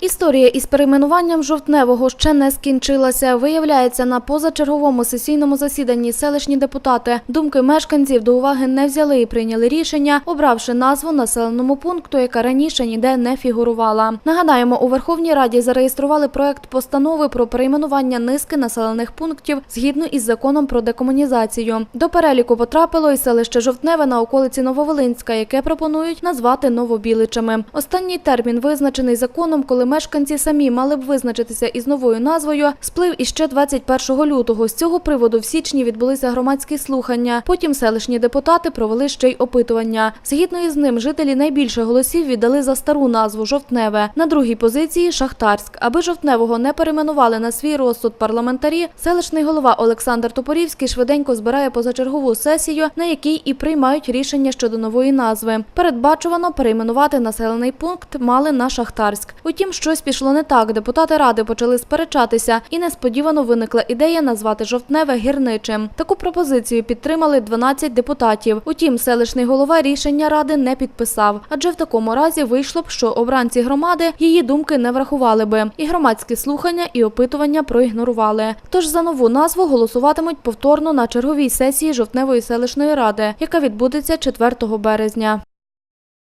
Історія із перейменуванням жовтневого ще не скінчилася. Виявляється, на позачерговому сесійному засіданні селищні депутати думки мешканців до уваги не взяли і прийняли рішення, обравши назву населеному пункту, яка раніше ніде не фігурувала. Нагадаємо, у Верховній Раді зареєстрували проект постанови про перейменування низки населених пунктів згідно із законом про декомунізацію. До переліку потрапило і селище Жовтневе на околиці Нововолинська, яке пропонують назвати Новобіличами. Останній термін визначений законом, коли мешканці самі мали б визначитися із новою назвою, сплив іще 21 лютого. З цього приводу в січні відбулися громадські слухання. Потім селищні депутати провели ще й опитування. Згідно із ним, жителі найбільше голосів віддали за стару назву Жовтневе. На другій позиції Шахтарськ. Аби Жовтневого не перейменували на свій розсуд парламентарі, селищний голова Олександр Топорівський швиденько збирає позачергову сесію, на якій і приймають рішення щодо нової назви. Передбачувано перейменувати населений пункт мали на Шахтарськ. Утім, щось пішло не так. Депутати ради почали сперечатися, і несподівано виникла ідея назвати жовтневе гірничим. Таку пропозицію підтримали 12 депутатів. Утім, селищний голова рішення ради не підписав, адже в такому разі вийшло б, що обранці громади її думки не врахували би. І громадські слухання і опитування проігнорували. Тож за нову назву голосуватимуть повторно на черговій сесії жовтневої селищної ради, яка відбудеться 4 березня.